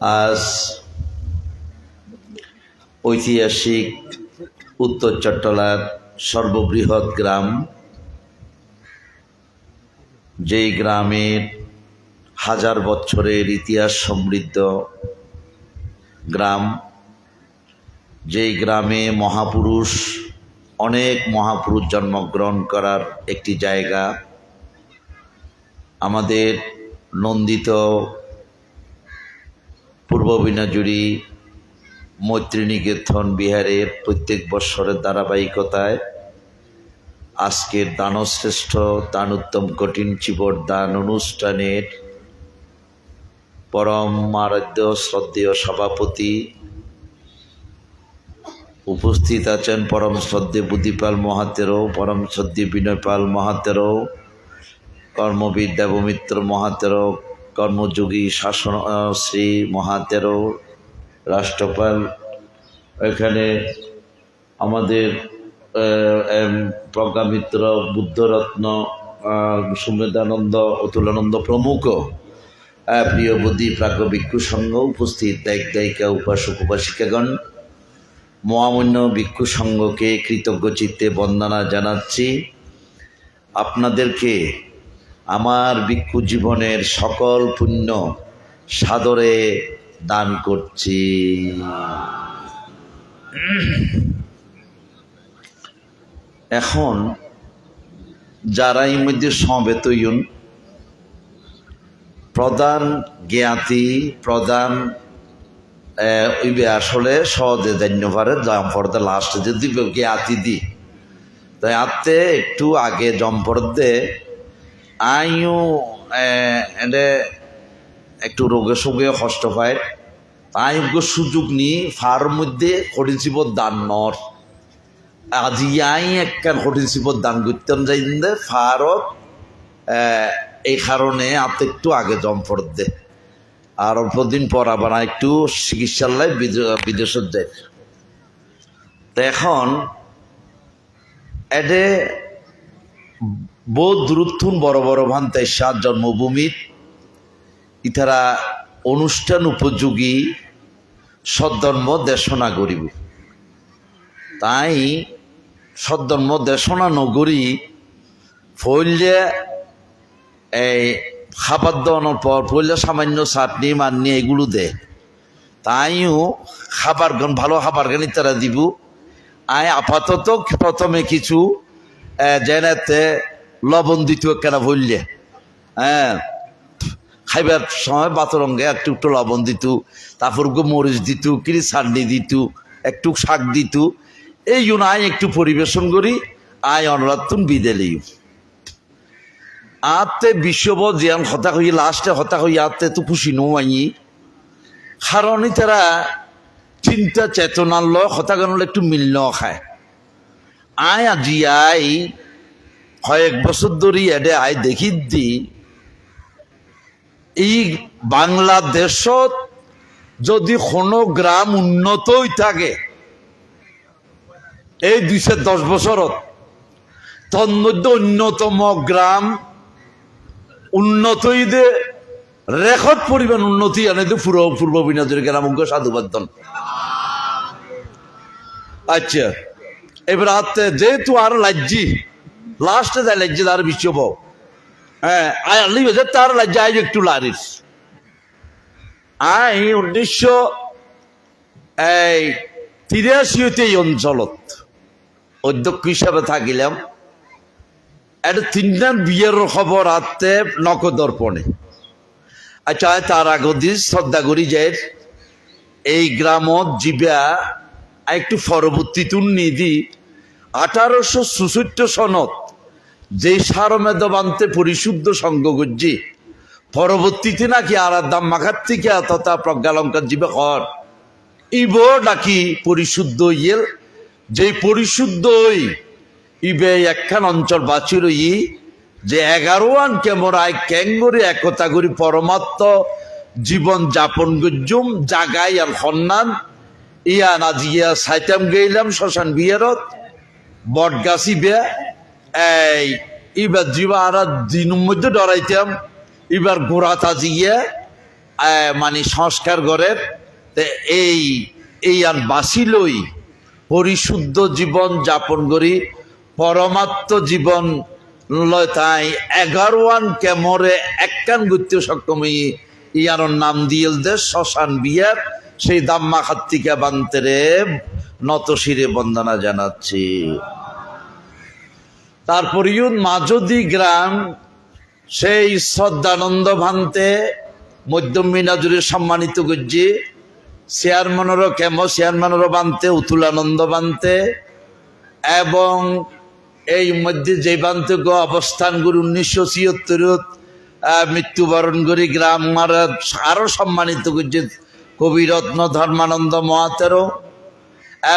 আজ ঐতিহাসিক উত্তর চট্টলার সর্ববৃহৎ গ্রাম। যেই গ্রামের হাজার বছরের ইতিহাস সমৃদ্ধ গ্রাম, যেই গ্রামে মহাপুরুষ, অনেক মহাপুরুষ জন্মগ্রহণ করার একটি জায়গা, আমাদের নন্দিত পূর্ব বিনাজুরি মৈত্রীনিকেতন বিহারের প্রত্যেক বৎসরের ধারাবাহিকতায় আজকের দানশ্রেষ্ঠ দানোত্তম কঠিন চিবর দান অনুষ্ঠানের পরম আরাধ্য শ্রদ্ধেয় সভাপতি উপস্থিত আছেন পরম শ্রদ্ধে বুদ্ধিপাল মহাতেরও, পরম শ্রদ্ধে বিনয়পাল মহাতেরও কর্মবিদ দেবমিত্র মহাতেরও কর্মযোগী শাসন শ্রী মহাতেরো রাষ্ট্রপাল। এখানে আমাদের প্রজ্ঞামিত্র বুদ্ধরত্ন সুমেদানন্দ অতুলানন্দ প্রমুখ প্রিয় বুদ্ধি প্রাজ্ঞ ভিক্ষু সংঘ উপস্থিত দায়িক দায়িকা উপাসক উপাসিকাগণ। মহামূন্য ভিক্ষু সংঘকে কৃতজ্ঞ চিত্তে বন্দনা জানাচ্ছি। আপনাদেরকে আমার ভিক্ষু জীবনের সকল পুণ্য সাদরে দান করছি। এখন যারা এই মধ্যে সমবেত হইন প্রধান জ্ঞাতি, প্রধান আসলে সহজে পারে জম্পরদে লাস্টে যদি জ্ঞাতি দি। তাই আত্মে একটু আগে জম্পরদে আইও এনে একটু রোগে সোগে কষ্ট পায়। তাই সুযোগ নি ফার মধ্যে করেছিব দান নর। আজি আই একখান করেছিব দান করতাম যাই দে ফারত এই কারণে আত একটু আগে জম্পর দে। আর অল্প দিন পর আবার একটু চিকিৎসালয় বিদেশত যায় তো এখন এডে বহুত দূরত্বন বড় বড় ভান্তায় সাত জন্মভূমির ইতারা অনুষ্ঠান উপযোগী সদ্ধর্ম দেশনা করিব তাই সদ্ধর্ম দেশনা নগরী ফইলে এই খাবার দেওয়ানোর পর ফইলে সামান্য চাটনি মাননি এগুলো দে। তাইও খাবার গান ভালো খাবার গান ইতারা দিব। আই আপাতত প্রথমে কিছু জেনেতে লবণ দিত কেন বললে হ্যাঁ? খাইবার সময় বাতরঙ্গে একটু একটু লবণ দিত, তারপর মরিচ দিত কিরি চাটনি দিত, একটু শাক দিত। এই জন্য আই একটু পরিবেশন করি, আয় অনুরাতুন বিদেলি আতে বিশ্বব জিয়ান হতা হই লাস্টে হতা হই আতে তো খুশি নো আই কারণ তারা চিন্তা চেতনার লয় হতাগানলে একটু মিল খায়। আয় আজি আই কয়েক বছর ধরে এডে আয় দেখি দি, এই বাংলাদেশত যদি কোনো গ্রাম উন্নত হই থাকে, এই দুইশো দশ বছরত তন্মধ্যে অন্যতম গ্রাম উন্নতই দে, রেকর্ড পরিমাণ উন্নতি আনে তো পূর্ব পূর্ব বিনোদের গ্রামজ্ঞ সাধুবাদন আচ্ছা এবার হাতে যেহেতু আর লাজ্জি হ্যাঁ আয় আলি বেজে তার লাজ্জা আই একটু লারিস আই উনিশশো এই তিরাশিতে এই অঞ্চলত অধ্যক্ষ হিসাবে থাকিলাম এটা তিনটার বিয়ের খবর আত্মে নকদর্পণে আচ্ছা তার আগদি শ্রদ্ধা করি যে এই গ্রামত জিবা একটু পরবর্তী নিধি আঠারোশো চুষট্ট সনত যে সারমেদ বানতে পরিশুদ্ধ সঙ্গ গজ্জি পরবর্তীতে নাকি আর দাম মাখার থেকে তথা প্রজ্ঞালঙ্কার জীবে হর ইব নাকি পরিশুদ্ধ ইয়েল যে পরিশুদ্ধ ইবে একখান অঞ্চল বাঁচি ই, যে এগারো আন কেমরায় ক্যাঙ্গরি একতা করি পরমাত্ম জীবন যাপন গজ্জুম, জাগাই আর সন্নান ইয়া নাজিয়া সাইতাম গেলাম শ্মশান বিয়ারত বটগাছি বে এই, এবার জীবা আর দিনের মধ্যে ডরাইতাম, এবার গোড়া তাজিয়ে মানে সংস্কার তে এই এই আর বাসিলই পরিশুদ্ধ জীবন যাপন করি, পরমাত্ম জীবন লয় তাই এগারোয়ান কেমরে একখান গুত্য সক্ষমী ইয়ার নাম দিয়েল দে শ্মশান বিয়ার সেই দাম্মা বান্তেরে নত শিরে বন্দনা জানাচ্ছি। তারপরেও মাঝদি গ্রাম, সেই শ্রদ্ধানন্দ ভান্তে, মধ্যম মিনাজুরে সম্মানিত গজ্জি, চেয়ারম্যানেরও কেম, চেয়ারম্যানেরও বানতে উতুলানন্দ বানতে এবং এই মধ্যে যে বান্তে গো অবস্থান গুরু উনিশশো ছিয়ত্তরত মৃত্যুবরণ করি গ্রাম মারা আরও সম্মানিত করছে কবিরত্ন ধর্মানন্দ মহাতেরও,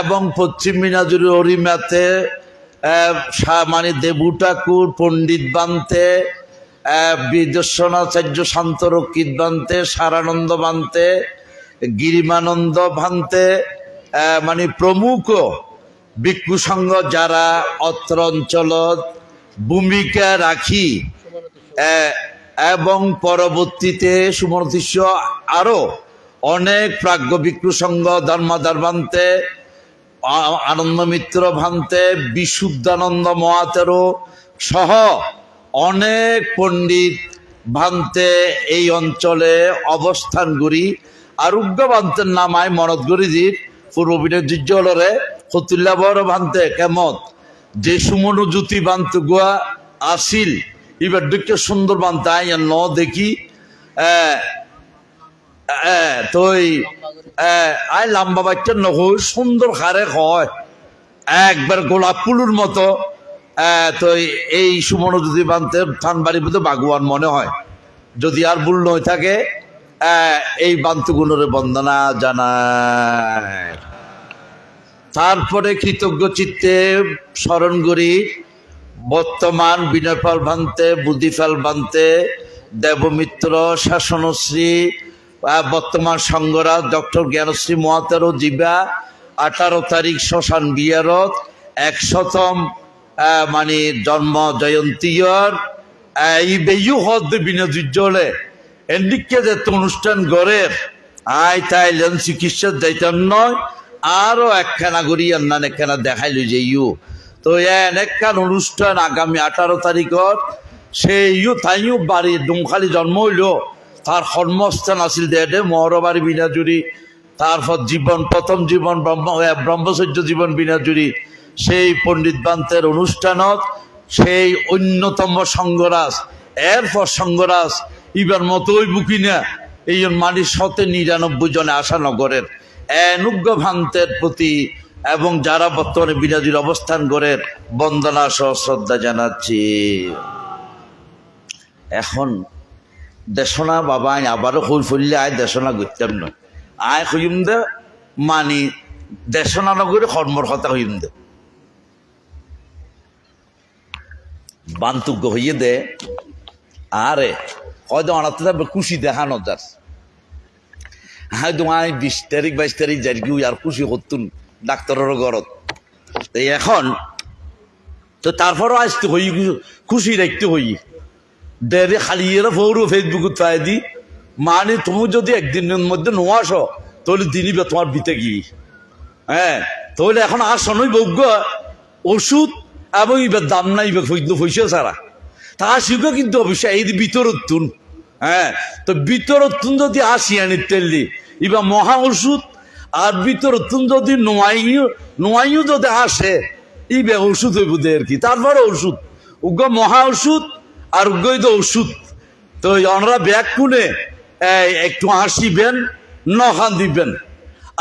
এবং পশ্চিম মিনাজুরি অরিমাতে মানে দেবু ঠাকুর পণ্ডিত বান্তে বিদর্শনাচার্য শান্তরক্ষিত বান্তে, সারানন্দ বান্তে, গিরিমানন্দ ভান্তে মানে প্রমুখ ভিক্ষু সংঘ যারা অত্র অঞ্চলত ভূমিকা রাখি এবং পরবর্তীতে সুমর্তিস্য আরও অনেক প্রাজ্ঞ ভিক্ষু সংঘ ধর্মাধার ভান্তে আ- আনন্দ মিত্র ভান্তে, বিশুদ্ধানন্দ মহাতেরো সহ অনেক পণ্ডিত ভান্তে এই অঞ্চলে অবস্থান করি। আরোগ্য ভান্তের নামায় মনত গরিজির পূর্ব বিরোধীরে ফতুল্লা বড় ভান্তে, কেমত? যে সুমনু জ্যোতি বান্ত গোয়া আসিল। এবার দেখতে সুন্দর বান্তে আই ন দেখি। তই আই লাম্বা বাচ্চা নহই সুন্দর হারে হয়। একবার গোলাপ ফুলুর মতো তো এই সুমন যদি বানতে থান বাড়ির মধ্যে বাগুয়ান মনে হয়। যদি আর ভুল নয় থাকে এই বান্তুগুলোর বন্দনা জানায়। তারপরে কৃতজ্ঞ চিত্তে স্মরণ করি, বর্তমান বিনয়পাল ভান্তে বুদ্ধিফাল ভান্তে দেবমিত্র, শাসনশ্রী বর্তমান সংঘরাজ ডক্টর জ্ঞানশ্রী মহাতেরো জিবা, আঠারো তারিখ শ্মশান বিয়ারত একশতম মানে জন্ম জয়ন্তীয়র এই বেয়ু হদ বিনোদুজ্জ্বলে এদিকে যে অনুষ্ঠান গড়ের আয় তাইলেন চিকিৎসার যাইতাম নয়, আরও একখানা করি আন্নান একখানা দেখাইল যে ইউ তো এন একখান অনুষ্ঠান আগামী আঠারো তারিখত সেইও তাইও বাড়ি ডুমখালি জন্ম হইল। তার কর্মস্থান আছিল দে মহরবাড়ি বিনাজুরি তারপর জীবন, প্রথম জীবন, ব্রহ্ম ব্রহ্মচর্য জীবন বিনাজুরি সেই পণ্ডিত বান্তের অনুষ্ঠানত সেই অন্যতম সঙ্গরাজ, এরপর সঙ্গরাজ ইবার মতোই বুকি না, এই মানি শতে নিরানব্বই জনে আশানগরের অনুজ্ঞ ভান্তের প্রতি এবং যারা বর্তমানে বিরাজির অবস্থান করেন, বন্দনা সহ শ্রদ্ধা জানাচ্ছি। এখন দেশনা বাবা, আই আবারও হই ফুললে আয় দেশনা করতাম নয়। আয় হইম দে, মানি দেশনা নগরে কর্মর কথা হইম দে। বান্তুজ্ঞ হইয়ে দে। আরে হয়তো অনাতে যাবে খুশি দেখানো যার হ্যাঁ তোমার বিশ তারিখ, বাইশ তারিখ যাই কি আর খুশি হতুন ডাক্তারের ঘরত তো এখন, তো তারপরও আসতে হই, খুশি রাখতে হই। খালি এরা ফৌরো ফেসবুকে পাই দি। মানে তুমি যদি একদিনের মধ্যে নো আসো, তাহলে দিনই বা তোমার বিতে গিয়ে। হ্যাঁ তাহলে এখন আর শোনই বজ্ঞ ওষুধ এবং ইবার দাম নাই ইবার পয়সা ছাড়া তা আসিও কিন্তু অবশ্যই, এই ভিতরতুন হ্যাঁ তো ভিতরতুন যদি আসি আনি তেললি ইবা মহা ওষুধ আর ভিতরতুন যদি নোয়াইও নোয়াইও যদি আসে ইবে ওষুধ হইব দে আর কি? তারপরে ওষুধ। উগ্র মহা ওষুধ আর উগ্রই তো ওষুধ। তো অনরা ব্যাগ কুনে একটু হাসিবেন ন খান দিবেন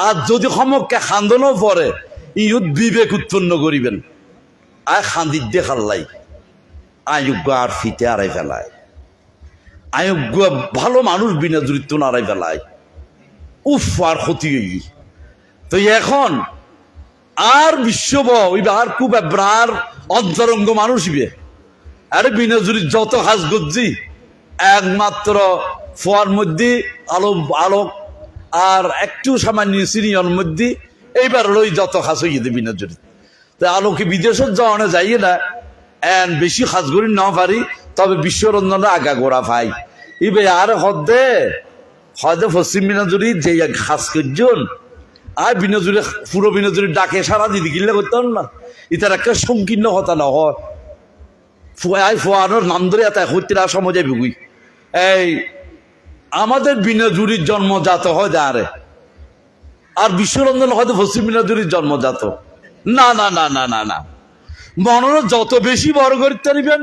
আর যদি সমককে খান্দনও পরে ইহুদ বিবেক উৎপন্ন করিবেন। আর খান্দির দিয়ে খাল্লাই আয়োগ্য আর ফিতে আড়াই ফেলায় আয়োগ্য ভালো মানুষ বিনা দূরিত্ব আড়াই ফেলায় উফ, আর ক্ষতি তো এখন আর বিশ্বব ওইবা আর খুব আর অন্তরঙ্গ মানুষ ইবে আরে বিনাজুরি যত হাজ গজ্জি একমাত্র ফোয়ার মধ্যে, আলো আলোক আর একটু সামান্য সিনিয়র মধ্যে, এইবার ওই যত খাস হইয়ে দেবে বিনাজুরি তো আলোকে বিদেশত যাওয়ানো যাইয়ে না? এন বেশি খাস করি না পারি তবে বিশ্বরঞ্জনে আগা গোড়া ভাই ইবে আর হদ্দে হদে পশ্চিম বিনাজুরি যে খাস করজন আর বিনাজুরি পুরো বিনাজুরি ডাকে সারা দিদি কিনলে করতাম না। ইতার একটা সংকীর্ণ কথা না হয়। ফুয়াই ফুয়ানোর নাম ধরে এত হইতে সমাজে বিগুই এই, আমাদের বিনাজুরির জন্মজাত হয় দাঁড়ে আর বিশ্বরঞ্জন হয়তো পশ্চিম বিনাজুরির জন্মজাত না না না না না না। মনর যত বেশি বড় করতে পারিবেন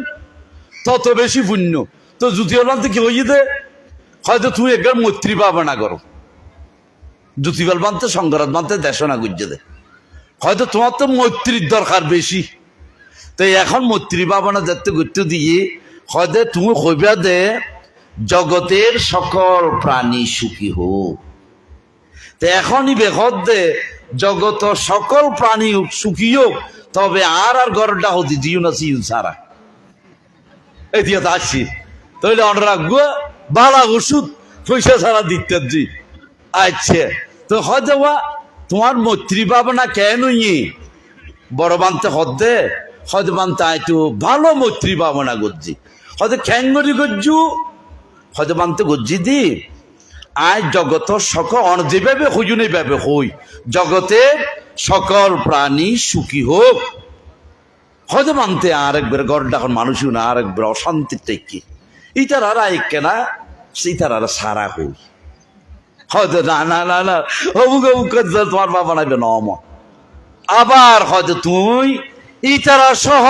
তত বেশি পুণ্য। তো জুতিওয়ালাম তো কি হইতে হয়তো তুই একবার মৈত্রী পাবে না করো। জুতিবাল বানতে সংঘরাত বানতে, দেশনা গুজে দে। হয়তো তোমার তো মৈত্রীর দরকার বেশি। তো এখন মৈত্রী পাবে না দেখতে করতে দিয়ে হয়তো তুমি হইবা দে, জগতের সকল প্রাণী সুখী হোক। তো এখনই বেখত দে, জগত সকল প্রাণী সুখী হোক, তবে আর আর গরটা হতে দিও না সিউ সারা। এই দিয়ে তো আসছি। তাহলে অনরা গো বালা ওষুধ পয়সা ছাড়া দিতে জি আচ্ছা তো হয়তো তোমার মৈত্রী পাবে না কেন ইয়ে? বড় বানতে হদ্দে হয়তো বানতে আইতু ভালো মৈত্রী পাবো না গজ্জি। হয়তো খ্যাঙ্গরি গজ্জু, হয়তো বানতে গজ্জি দি আয় জগত সকল যেভাবে হইজুন এইভাবে হই। জগতের সকল প্রাণী সুখী হোক। হয়তো মানতে আর একবার গড়টা এখন মানুষও না আর একবার অশান্তির টেকি আর আইকে না সেইটার আর সারা হই। হয়তো না না না না, অমুক অমুক তোমার বাবা নাইবে নম আবার হয়তো তুই ইটারা সহ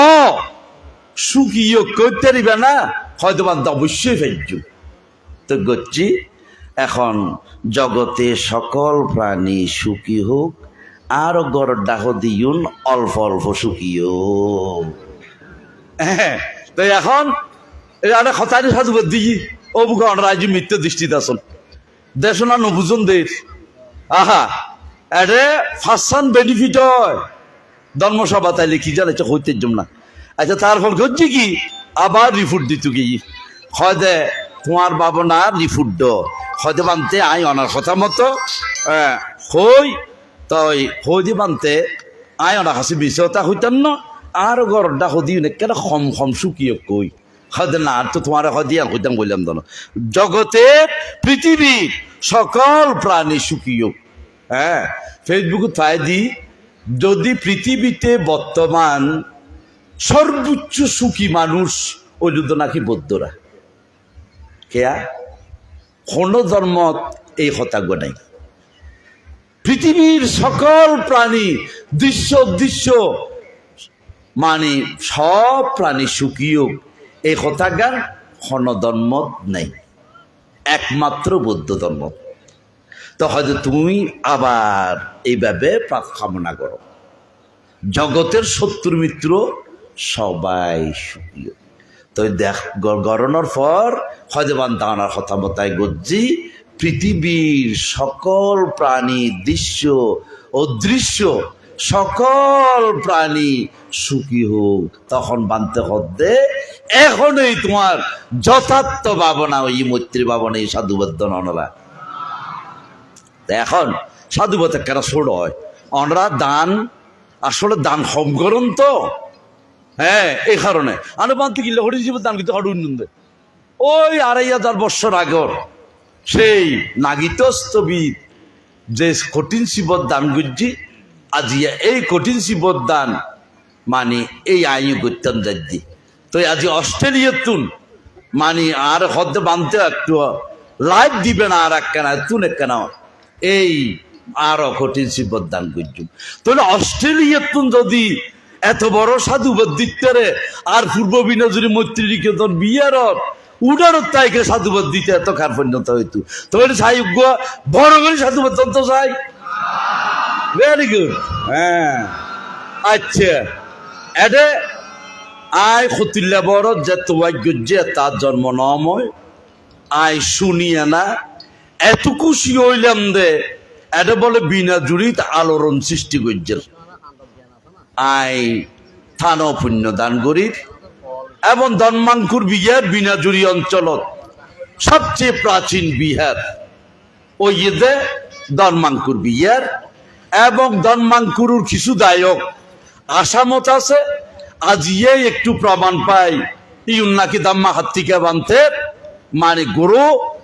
সুখীও করতে দিবে না হয়তো বাদ অবশ্যই ফেলছু। তো গচ্ছি, এখন জগতে সকল প্রাণী সুখী হোক, আর গড় ডাহ দিউন অল্প অল্প সুখীও হ্যাঁ তো এখন এটা খতারি সাধু দিই অবুক রাজ্য মিথ্য দৃষ্টিতে আসল দেশ না নবুজন দেশ আহা এরে ফার্স্ট বেনিফিট হয়। ধর্মসভা তাইলে কি জানে হইতে জম না। আচ্ছা তারপর করছি কি, আবার রিফুট দিত কি হয় দে তোমার বাবনা রিফুট হয়তো বানতে আই অনার কথা মতো হই, তই হই দি বানতে আই অনার কাছে বিষয়তা হইতাম না, আর গরডা হদি কেন খম খম শুকিয়ে কই। হয়তো না, আর তো তোমার হদি আর হইতাম বললাম তো জগতে পৃথিবীর সকল প্রাণী সুখীয় হ্যাঁ ফেসবুকে তাই দি যদি পৃথিবীতে বর্তমান সর্বোচ্চ সুখী মানুষ ওই নাকি বৌদ্ধরা? কেয়া? কোন ধর্ম এই হতাগ্য নাই। পৃথিবীর সকল প্রাণী দৃশ্য দৃশ্য মানে সব প্রাণী সুখীয় এই হতাজ্ঞান কোন ধর্ম নেই। একমাত্র বৌদ্ধ ধর্ম তো হয়তো তুমি আবার এইভাবে প্রার্থনা করো। জগতের শত্রু মিত্র সবাই সুখী তো দেখ গড়ানোর পর হয়তো বান্তানার কথা মতায় গজ্জি, পৃথিবীর সকল প্রাণী দৃশ্য অদৃশ্য সকল প্রাণী সুখী হোক, তখন বানতে হদ্দে এখনই তোমার যথার্থ ভাবনা, ওই মৈত্রী ভাবনা এই সাধুবদ্ধ ননরা এখন সাধুবতে কেন ছোট হয়? অনরা দান, আসলে দান কম করুন তো। হ্যাঁ এই কারণে। আনুপান্তি কিনলে হরি জীব দান কিন্তু হরুন নন্দে ওই আড়াই হাজার বৎসর আগর সেই নাগিতস্তবিদ যে কঠিন শিবর দান গুজ্জি আজিয়া এই কঠিন শিবর দান মানে এই আইন করতেন যাচ্ছি তো আজি অস্ট্রেলিয়ার তুন মানে আর হদ্দে বানতে একটু, লাইভ দিবে না আর একখানা তুন এক একখানা। এই আরও কঠিন শিবর দান করছু তাহলে অস্ট্রেলিয়ার তুন যদি এত বড় সাধুবাদ দিতে আর পূর্ব বিনজুরি মৈত্রী নিকেতন বিয়ার উডার তাইকে সাধুবাদ দিতে এত খার পর্যন্ত হইতো। তাহলে সাই বড় করে সাধুবাদ তন্ত চাই ভেরি গুড হ্যাঁ। আচ্ছা। এডে আয় খতিল্লা বড় যে তোমার যে তার জন্ম নময় আয় শুনিয়ে না এত খুশি হইলাম দে। এটা বলে বিনা জুড়িত আলোড়ন সৃষ্টি করছে আই থান পুণ্য দান করি। এবং দনমাঙ্কুর বিহার বিনাজুরি অঞ্চলত। সবচেয়ে প্রাচীন বিহার। ওই ইয়েতে দনমাঙ্কুর বিহার। এবং দনমাঙ্কুরুর কিছু দায়ক। আসামত আছে। আজিয়ে একটু প্রমাণ পাই। ইউন নাকি দাম্মা হাত্তিকা বানতে মানে গুরু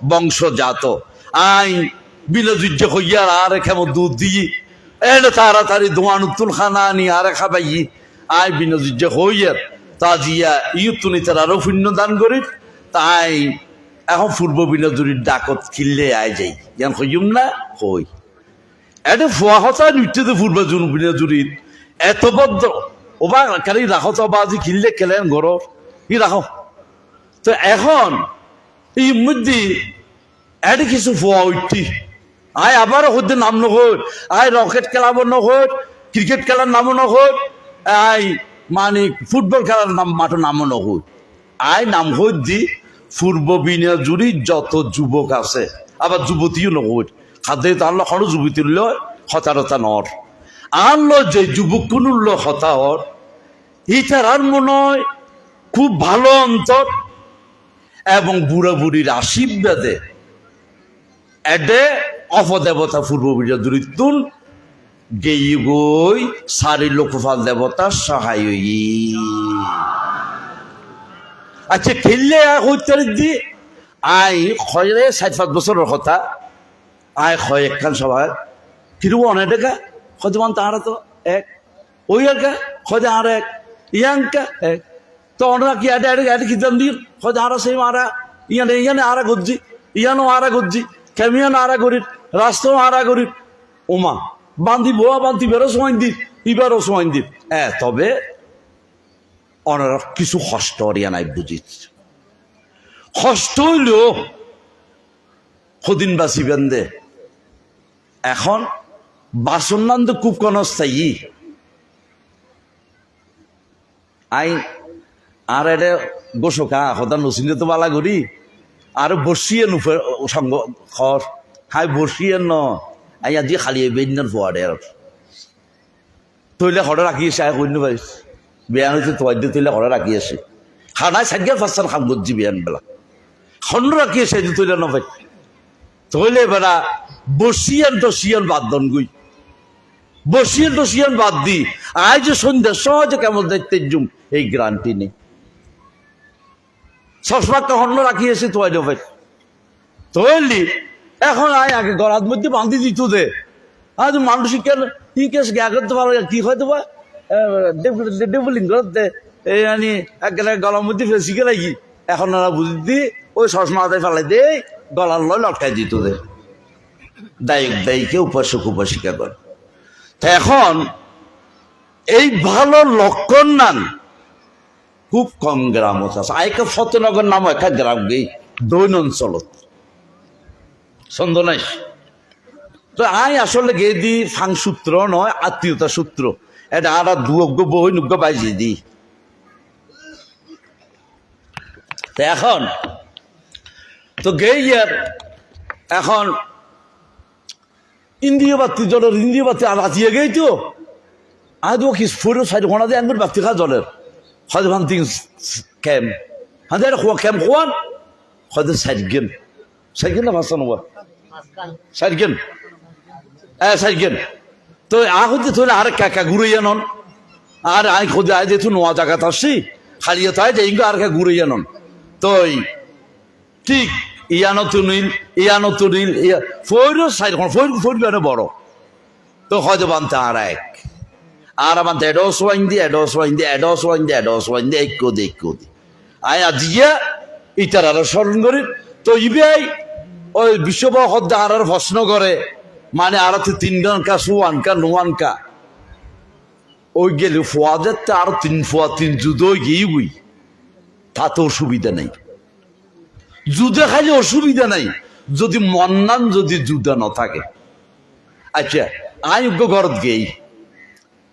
বংশজাত। আই বিনজুজ্য হইয়ার আর কেমন দুধ দিই। এনে তাড়াতাড়ি দোয়ান উত্তুল খানা আনি আর খাবাই আই বিনজুজ্য হইয়ার তা জিয়া ইউতুনি তার আরও পুণ্য দান করি। তাই এখন পূর্ব বিনোদুরির ডাকত কিনলে আয় যাই। যেন হইম না? হই। এটা ফুয়া হতা নিত্যে পূর্ব বিনোদুরির এত বদ্ধ। ওবা কারি রাখো তো বাজি কিনলে কেলেন গর। ই রাখো। তো এখন এই মধ্যে এটা কিছু ফুয়া উঠতি আয় আবার হতে নাম নহর আয় রকেট খেলাব নহর ক্রিকেট খেলার নামও নহর আয় মানে ফুটবল খেলার নাম মাঠের নামও নহর আয় নাম হই দি পূর্ব বিনিয়া জুড়ি যত যুবক আছে, আবার যুবতীও নহর খাদ্য তাহলে সৰু যুবতীর লয় হতারতা নর। আর ল যে যুবক কোন হতা হর। ইটার আর মনে হয় খুব ভালো অন্তর এবং বুড়া বুড়ির আশীর্বাদে এডে অপদেবতা পূর্ব বিরোধীতুন গেই সারি লোকফাল দেবতা সহায় আচ্ছা খেললে হইতে দি? আই খয়রে ষাট পাঁচ বছরের কথা। আয় হয় একখান সবাই কীরকম অনেক টাকা হয়তো মান তাহারা তো এক। ওই একা হয়তো আর এক। ইয়াঙ্কা এক। তো ওনারা কি আটে আটে কিতাম দিন হয়তো আরা সেই মারা। ইয়ানে ইয়ানে আরা গজ্জি ইয়ানো আরা গজ্জি কেমিয়ান আরা করির রাস্তাও আরা করির ওমা বান্ধি বোয়া বান্ধি বেরো সময় দিন ইবারও সময় দিন হ্যাঁ তবে ওনারা কিছু কষ্ট অরিয়া নাই বুঝিস কষ্ট হইল সদিন বাঁচিবেন দে এখন বাসন নাম তো খুব কনস্থায়ী। আই আর এটা গোসকা হতা নসিনে তো বালা করি। আর বসিয়ে নুফে সঙ্গ খর হাই বসিয়ে ন। আই আজি খালি বেদিনের পোয়ারে আর তৈলে হরে রাখি এসে আই কইন পাইস বেয়ান হয়েছে তোয়ার দিয়ে তৈলে হরে রাখি আসে খানায় সাইকেল ফার্স্টার খাম করছি বেয়ান বেলা খন্ড রাখি এসে তৈলে ন পাই তৈলে বেড়া বসিয়ান টসিয়ান বাদ দন গুই। বসিয়ান টসিয়ান বাদ দি আজ যে সন্ধ্যা, সহজে কেমন দেখতে জুম, এই গ্রান্টি নেই। সসমাকে হন্য রাখিয়েছে তো আই ভাই। তৈলি এখন আয়, আগে গলার মধ্যে বান্ধি দিত দে। আজ মানুষ ই কেস গে করতে পারো, কি হয়তো বা ডেবলিং করতে এই আনি একেবারে গলার মধ্যে ফেসি গেলে কি? এখন ওরা বুঝি দি, ওই সসমাতে ফেলাই দে, গলার লয় লটকাই দিত দে। দায়ক দায়ীকে উপাসক উপাসিকা করে। এখন এই ভালো লক্ষণ নান খুব কম গ্রামত আছে। আইকে ফতেনগর নাম একা গ্রাম গেই দৈন অঞ্চলত সন্দেহ তো আই আসলে গে দি ফাং সূত্র নয়, আত্মীয়তা সূত্র। এটা আর দুয়োগ্য বহিনুগ্য বাইজি দি। তো এখন, তো গে ইয়ার এখন ইন্দ্রিয় বাতি, জলের ইন্দ্রিয় বাতি আর রাতিয়ে গেই তো। আজ ও কি ফুরো সাইড ঘোড়া দিয়ে আনবেন বাতি খা জলের? খোয়া ক্যাম খোয়ান হয়তো সাইড গেন সাইড গেন না ভাষা নেবা সাইড গেন হ্যাঁ সাইড তো আ হইতে তোলে আর কাকা ঘুরে জানন আর আই খোঁজে আয় যেহেতু নোয়া জায়গাতে আসছি খালিয়ে তাই যে আর কা ঘুরে জানন তো ঠিক ইয়ানো তুনিল ইয়ানো তুনিল ইয়া ফৈরও সাইড ফৈর ফৈর বড় তো হয়তো বানতে আর the ado swine the ado swine the echo the echo দি আয় আজিয়া ইটার আর স্মরণ করি তো ইবিআই ওই বিশ্বব হদ্দা আর প্রশ্ন করে মানে আর তো তিনজন কা সুয়ান কা নুয়ান ওই গেলে ফোয়াদের তো আর তিন ফোয়া তিন যুদ্ধ গিয়ে গুই তাতে অসুবিধা নেই যুদ্ধে খালি অসুবিধা নাই যদি মন্নান যদি যুদ্ধ ন থাকে আচ্ছা আই ঘরত গেই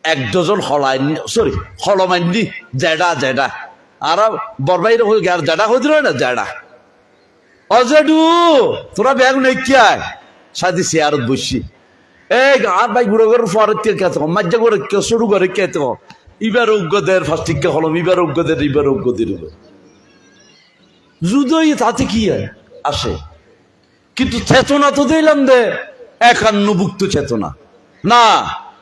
এক ডজন হলাই সরি হলমাইনি জেডা জেডা। আর বরবাইর হয়ে গেল জেডা হয়ে না, জেডা? অজেডু তোরা ব্যাগ নেই আয় সাদি চেয়ারত বসছি এই আর ভাই বুড়ো করে ফরের কে খেতে মাজ্জা করে কে শুরু করে খেতে ইবার অজ্ঞদের ফার্স্টিকে হলম ইবার অজ্ঞদের ইবার অজ্ঞদের যুদই তাতে কি আসে কিন্তু চেতনা তো দিলাম দে একান্নভুক্ত চেতনা। না।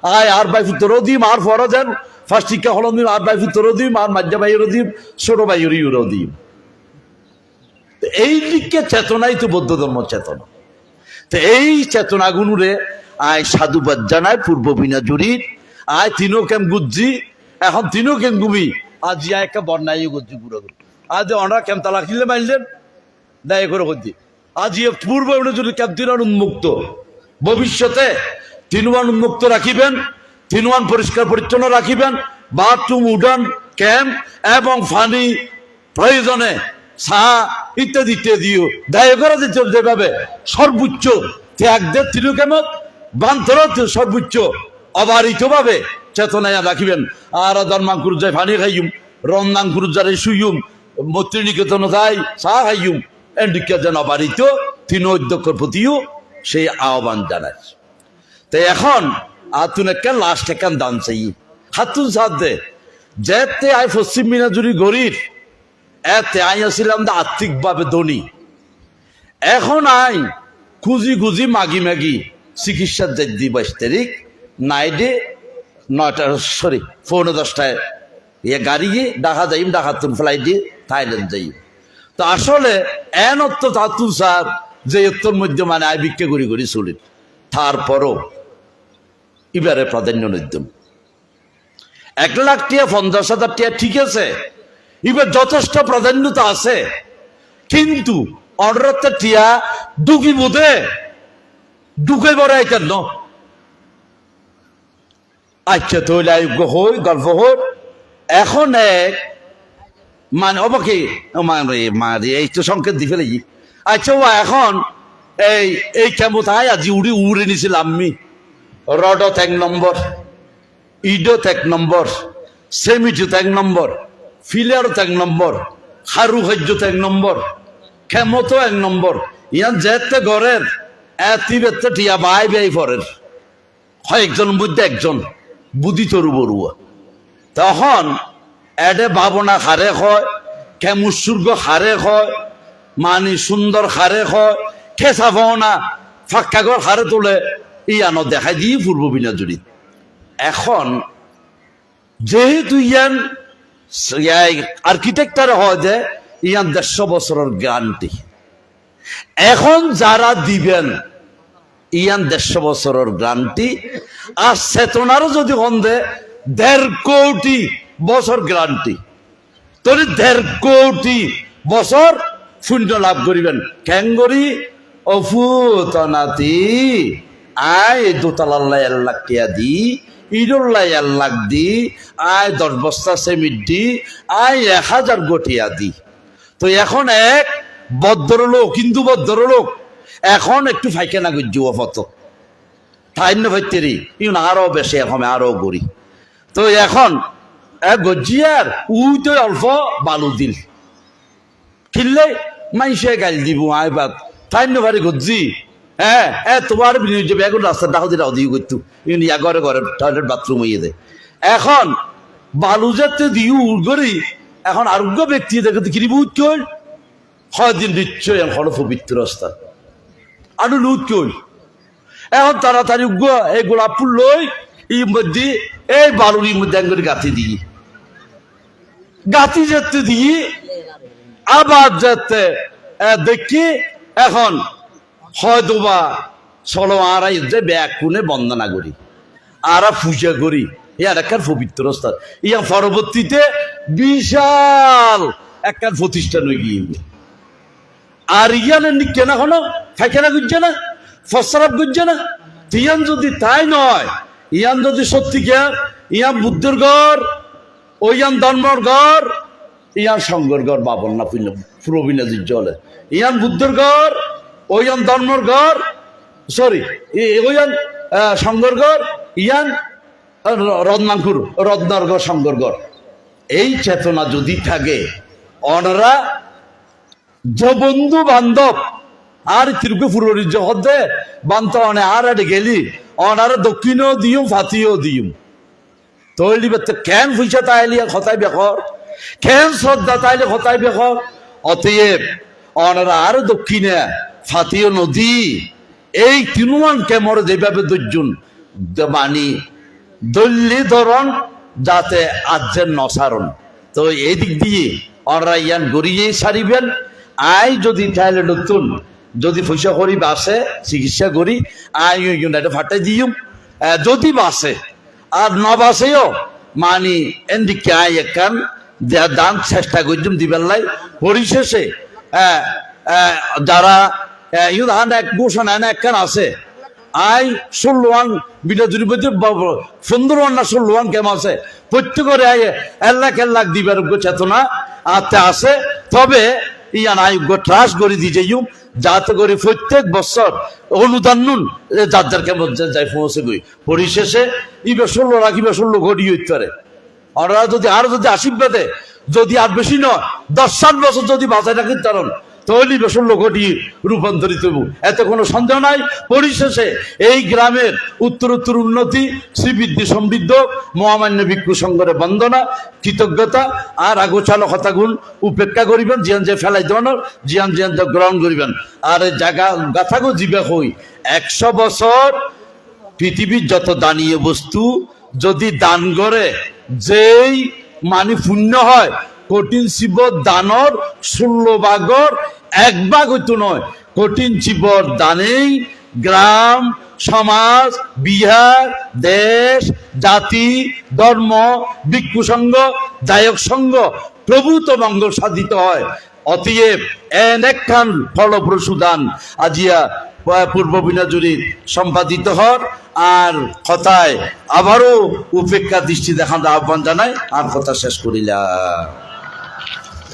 আয় আর বাই ফুতরও দিম আর ফরও দেন ফার্স্ট টিকা হলম আর বাই ফুতরও দিম আর মাজ্জা বাইরও দিম ছোট বাইরও দিম এই দিককে চেতনাই তো বৌদ্ধ ধর্ম চেতনা। তো এই চেতনা চেতনাগুনুরে আয় সাধুবাদ জানায়, পূর্ব বিনা জুরির আয় তিনও কেম গুজ্জি, এখন তিনও কেম গুমি। আজ ইয়া একটা বন্যায় গুজ্জি পুরো করে আজ অনারা কেম তালা কিনলে মাইলেন দায় করে করছি আজ ইয়ে পূর্ব বিনা জুরি কেম তিনার উন্মুক্ত। ভবিষ্যতে তিনওয়ান উন্মুক্ত রাখিবেন, তিনওয়ান পরিষ্কার পরিচ্ছন্ন রাখিবেন, বাথরুম, উডান, ক্যাম্প এবং ফানি প্রয়োজনে চা ইত্যাদি ইত্যাদিও দায় করা যেত যেভাবে সর্বোচ্চ ত্যাগ দে তিলুকেমত বান্তর সর্বোচ্চ অবারিতভাবে চেতনায় রাখিবেন। আর ধর্মাঙ্কুর যায় ফানি খাইম রন্দাঙ্কুর যারে শুইম মৈত্রী নিকেতন যাই চা খাইম এন্ডিকা যেন অবারিত তিন অধ্যক্ষর প্রতিও সেই আহ্বান জানায়। তো এখন আতুন একটা লাস্ট একান দান চাই। হাতুন দে, যেতে আই পশ্চিম মিনাজুরি গরিব এতে আই আসিলাম দা আর্থিকভাবে ধনী। এখন আই খুঁজি খুঁজি মাগি মাগি চিকিৎসার দি বাইশ তারিখ নাইডে নয়টা, সরি, পৌনে দশটায় ইয়ে গাড়ি গিয়ে ডাকা যাইম ফ্লাইট দিয়ে থাইল্যান্ড যাই তো আসলে এন অত্ত তাতুন স্যার যে এত্তর মধ্যে মানে আই ভিক্ষা করি করি চলি তারপরও এবারে প্রাধান্য নিদ্যম। এক লাখ টিয়া, পঞ্চাশ হাজার টিয়া ঠিক আছে, এবার যথেষ্ট প্রাধান্যতা আছে, কিন্তু অর্ডারতে টিয়া ডুকি বোধে ডুকে বড় আইতেন ন আচ্ছা তৈলে আয়োগ্য হই, গল্প হই। এখন এক মানে অবাকে মানে মানে এই তো সংকেত দি ফেলেছি। আচ্ছা এখন, এই এই কেমতায় আজি উড়ি, উড়ে নিছিলাম আমি। রডত এক নম্বর ইডত এক নম্বর সেমিটত এক নম্বর ফিলারত এক নম্বর, খারু খাদ্যত এক নম্বর ক্ষমত এক নম্বর। ইয়ান যেতে ঘরের এতি বেতে টিয়া বাই বাই পরের কয়েকজন মধ্যে একজন, বুদ্ধি তরু বড়ুয়া তখন এডে ভাবনা হারে হয় কেমুসুর্গ হারে হয়, মানি সুন্দর হারে হয়, খেসা ভাবনা ফাঁকা ঘর হারে তোলে। ইয়ানো দেখাই দিয়ে পূর্ব বিনাজুরি এখন, যেহেতু ইয়ান আর্কিটেক্টার হয় যে, ইয়ান দেড়শো বছরের গ্যারান্টি এখন যারা দিবেন, ইয়ান দেড়শো বছরের গ্যারান্টি আর চেতনারও যদি হন্দে দেড় কোটি বছর গ্যারান্টি তবে দেড় কোটি বছর শূন্য লাভ করিবেন। ক্যাঙ্গরি অফুতনাতি। আয় দোতালাল্লাই লাখ টিয়া দি ইডল্লাই এক লাখ দি, আয় দশ বস্তা সেমিট দি, আয় এক হাজার গটিয়া দি। তো এখন এক বদ্ধর লোক হিন্দু বদ্ধর লোক এখন একটু ফাইকেনা গজ্জু ফত ঠাইন্য ভাইতেরি ইউন আরও বেশি, এখন আরও গড়ি। তো এখন এক গজ্জিয়ার উই তো অল্প বালু দিল। কিনলে মাইসে গাইল দিব আই বাদ ঠাইন্য ভারি গজ্জি হ্যাঁ। এ, তোমার যাবে এখন রাস্তা ডাহ দিয়ে দিয়ে করতু। ইউন ঘরে ঘরে টয়লেট বাথরুম হইয়ে দে এখন বালু যাতে দিও উড়গরি এখন আরোগ্য ব্যক্তি দেখে তো কিনি বুঝ চল হয়দিন নিশ্চয় এখন পবিত্র রাস্তা। আরও লুট চল এখন তাড়াতাড়ি উগ্র, এই গোলাপ ফুল লই, এই মধ্যে, এই বালুর মধ্যে একবার গাঁথি দিই। গাঁথি যেতে দিই, আবার যেতে দেখি, এখন হয়তো বা চলো আড়াই যে ব্যাগ কোনে বন্দনা করি, আরা পূজা করি ইয়ার একটা পবিত্র স্থান। ইয়া পরবর্তীতে বিশাল একটা প্রতিষ্ঠান হয়ে গিয়ে আর ইয়ানের নিকে না হলো ফাইখানা গুজছে না, ফসরাব গুজছে না। ইয়ান যদি তাই নয়, ইয়ান যদি সত্যিকার ইয়ান বুদ্ধের ঘর, ও ইয়ান ধর্মর ঘর, ইয়ান সঙ্গর ঘর বাবন না প্রবীণাজির জলে ইয়ান বুদ্ধের ঘর ও ইয়ান ধর্মর ঘর সরি ওয়ান সঙ্গর ঘর, ইয়ান রত্নাঙ্কুর রত্নার ঘর সঙ্গর ঘর। এই চেতনা যদি থাকে, অনরা বন্ধু বান্ধব, আর তিরুকে হদে বান্ত অনে আর আড়ে গেলি, অনার দক্ষিণও দিও ফাতিও দিও তৈলি বেতে কেন পয়সা তাইলি খতাই বেখর? কেন শ্রদ্ধা তাইলে খতাই বেখর? অতএব অনারা আর দক্ষিণে ফাতিও নদী। এই তিনুয়ান কেমর যেভাবে দর্জুন মানি দল্লি ধরন যাতে আজ্যের নসারণ। তো এই দিক দিয়ে অনরা ইয়ান গড়িয়ে সারিবেন। আই যদি তাহলে নতুন যদি পয়সা করি বাসে চিকিৎসা করি আই ইউনাইটেড ফাটাই দিম আহ, যদি বাসে আর ন বাসেও মানি এদিকে আই একান দান চেষ্টা করছিম দিবেন লাই। পরিশেষে যারা আহ, ইউ ধান এক এনে একখান আছে। আই ষোলোয়ান বিনোদনী বলতে সুন্দর না ষোলোয়ান কেমন আছে? প্রত্যেকের আই লাখ এক লাখ দিবার চেতনা আতে আছে। তবে ইয়ান আয়োগ্য ট্রাস করে দিয়ে যাই যাতে করে প্রত্যেক বছর অনুদান নুন যার যার কেমন যাই পৌঁছে গই। পরিশেষে ইবে ষোলো রাখিবে ষোলো ঘটি পারে। ওরা যদি আরও যদি আশীর্বাদে যদি আর বেশি নয় দশ সাত বছর যদি বাঁচায় রাখেন কারণ তাহলে ষোলো কোটি রূপান্তরিত হইব। এতে কোনো সন্দেহ নাই। পরিশেষে এই গ্রামের উত্তর উত্তর উন্নতি, শ্রীবৃদ্ধি সমৃদ্ধ, মহামান্য ভিক্ষু সংঘরে বন্দনা, কৃতজ্ঞতা আর আগোছালো কথাগুণ উপেক্ষা করিবেন। জিয়ান যে ফেলাই দেওয়ানোর জিয়ান জিয়ান গ্রহণ করিবেন। আর জায়গা গাথাগো জিবে হই। একশো বছর পৃথিবীর যত দানীয় বস্তু, যদি দান করে, যেই মানে পুণ্য হয় কঠিন শিব দানর ষোলো ভাগর এক ভাগ হইতো নয়। কঠিন শিবর দানেই গ্রাম, সমাজ, বিহার, দেশ, জাতি, ধর্ম, ভিক্ষু সংঘ দায়ক সংঘ প্রভূত মঙ্গল সাধিত হয়। অতএব এন একখান ফলপ্রসূ দান আজিয়া পূর্ব বিনাজুরির সম্পাদিত হর আর কথায় আবারও উপেক্ষা দৃষ্টি দেখানোর আহ্বান জানাই। আর কথা শেষ করিলা